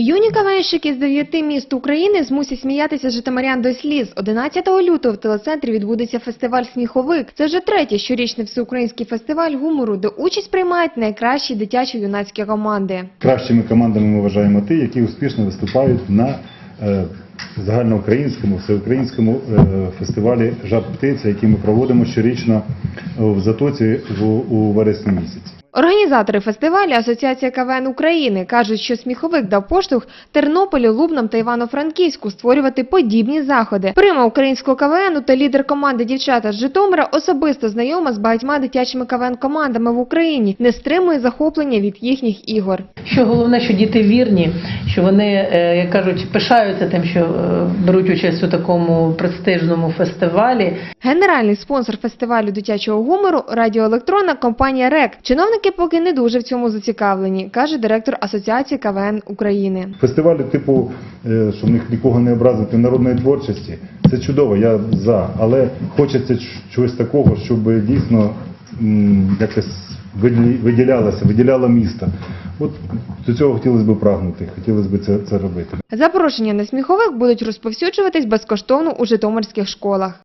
Юні кавенщики з дев'яти міст України змусять сміятися житомирян до сліз. 11 лютого в телецентрі відбудеться фестиваль «Сміховик». Це вже третій щорічний всеукраїнський фестиваль гумору, де участь приймають найкращі дитячо-юнацькі команди. Кращими командами ми вважаємо ті, які успішно виступають на е, загальноукраїнському, всеукраїнському е, фестивалі «Жар птиця, який ми проводимо щорічно в Затоці в, у вересні місяці. Організатори фестивалю Асоціація КВН України кажуть, що сміховик дав поштовх Тернополю, Лубнам та Івано-Франківську створювати подібні заходи. Прима українського КВНу та лідер команди дівчата з Житомира особисто знайома з багатьма дитячими КВН командами в Україні, не стримує захоплення від їхніх ігор. Що головне, що діти вірні, що вони, е, як кажуть, пишаються тим, що е, беруть участь у такому престижному фестивалі. Генеральний спонсор фестивалю дитячого гумору радіоелектронна компанія РЕК. Чиновники поки не дуже в цьому зацікавлені, каже директор Асоціації КВН України. Фестивалі, типу, е, що в них нікого не образити народної творчості, це чудово, я за. Але хочеться чогось такого, щоб дійсно якось виді- виділялося, виділяло місто. От до цього хотілося б прагнути, хотілося б це, це робити. Запрошення на сміховик будуть розповсюджуватись безкоштовно у житомирських школах.